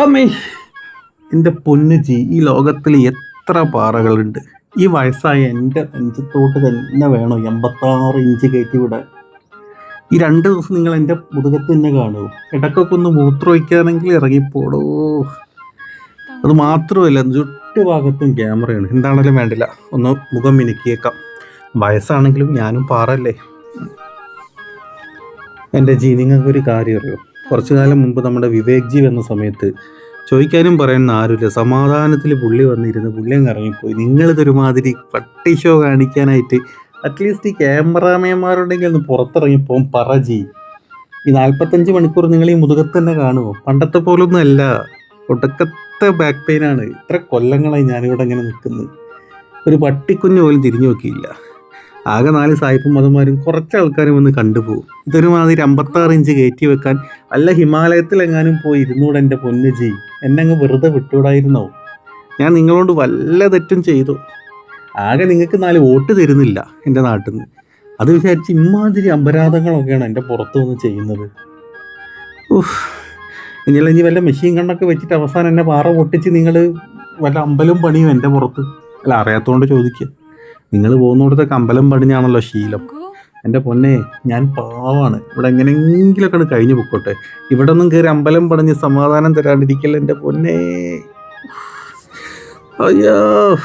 അമ്മേ. എന്റെ പൊന്നു ജി ഈ ലോകത്തിൽ എത്ര പാറകളുണ്ട്. ഈ വയസ്സായ എന്റെ നെഞ്ചത്തോട്ട് തന്നെ വേണോ എൺപത്താറ് ഇഞ്ച് കയറ്റി വിടാൻ ഈ രണ്ട് ദിവസം നിങ്ങൾ എന്റെ മുതുകത്ത് തന്നെ കാണുമോ ഇടക്കൊക്കെ ഒന്ന് മൂത്രമൊഴിക്കുകയാണെങ്കിൽ ഇറങ്ങിപ്പോടോ. അത് മാത്രമല്ല ചുറ്റു ഭാഗത്തും ക്യാമറയാണ്. എന്താണെങ്കിലും വേണ്ടില്ല. ഒന്ന് മുഖം മിനുക്കിയേക്കാം. വയസ്സാണെങ്കിലും ഞാനും പാറല്ലേ? എന്റെ ജി നിങ്ങൾക്കൊരു കാര്യം അറിയോ? കുറച്ചു കാലം മുമ്പ് നമ്മുടെ വിവേക് ജി വന്ന സമയത്ത് ചോദിക്കാനും പറയുന്ന ആരുമില്ല. സമാധാനത്തിൽ പുള്ളി വന്നിരുന്ന് പുള്ളിയും കറങ്ങിപ്പോയി. നിങ്ങളിതൊരുമാതിരി പട്ടി ഷോ കാണിക്കാനായിട്ട് അറ്റ്ലീസ്റ്റ് ഈ ക്യാമറാമാൻമാരുണ്ടെങ്കിൽ ഒന്ന് പുറത്തിറങ്ങിപ്പോകും പറ ജി. ഈ നാൽപ്പത്തഞ്ച് മണിക്കൂർ നിങ്ങൾ ഈ മുതുകത്ത് തന്നെ കാണുമോ പണ്ടത്തെ പോലൊന്നും അല്ല. ഒടുക്കത്തെ ബാക്ക് പെയിനാണ് ഇത്ര കൊല്ലങ്ങളായി ഞാനിവിടെ ഇങ്ങനെ നിൽക്കുന്നത് ഒരു പട്ടിക്കുഞ്ഞു പോലും തിരിഞ്ഞു നോക്കിയില്ല. ആകെ നാല് സായിപ്പും മതന്മാരും കുറച്ച് ആൾക്കാരും വന്ന് കണ്ടുപോകും ഇതൊരുമാതിരി അമ്പത്താറ് ഇഞ്ച് കയറ്റി വെക്കാൻ അല്ല ഹിമാലയത്തിലെങ്ങാനും പോയി ഇരുന്നൂടെ എന്റെ പൊന്ന് ജി. വെറുതെ വിട്ടൂടായിരുന്നോ ഞാൻ നിങ്ങളോട് വല്ല തെറ്റും ചെയ്തു. ആകെ നിങ്ങൾക്ക് നാല് വോട്ട് തരുന്നില്ല എന്റെ നാട്ടിൽ നിന്ന് അത് വിചാരിച്ച് ഇമാതിരി അപരാധങ്ങളൊക്കെയാണ് എന്റെ പുറത്തു നിന്ന് ചെയ്യുന്നത്. ഊഹ് ഇനിയല്ല ഇനി വല്ല മെഷീൻ കണ്ണൊക്കെ വെച്ചിട്ട് അവസാനം എന്നെ പാറ പൊട്ടിച്ച് നിങ്ങൾ വല്ല അമ്പലം പണിയും എന്റെ പുറത്ത്. അല്ല അറിയാത്തതുകൊണ്ട് ചോദിക്കുക നിങ്ങൾ പോകുന്നിടത്തൊക്കെ കമ്പലം പടിഞ്ഞാണല്ലോ ശീലം. എന്റെ പൊന്നെ ഞാൻ പാവാണ്. ഇവിടെ എങ്ങനെയെങ്കിലൊക്കെ കഴിഞ്ഞു പൊക്കോട്ടെ. ഇവിടെ ഒന്നും കയറി അമ്പലം പണിഞ്ഞ് സമാധാനം തരാണ്ടിരിക്കല്ല എന്റെ പൊന്നേ. അയ്യോ.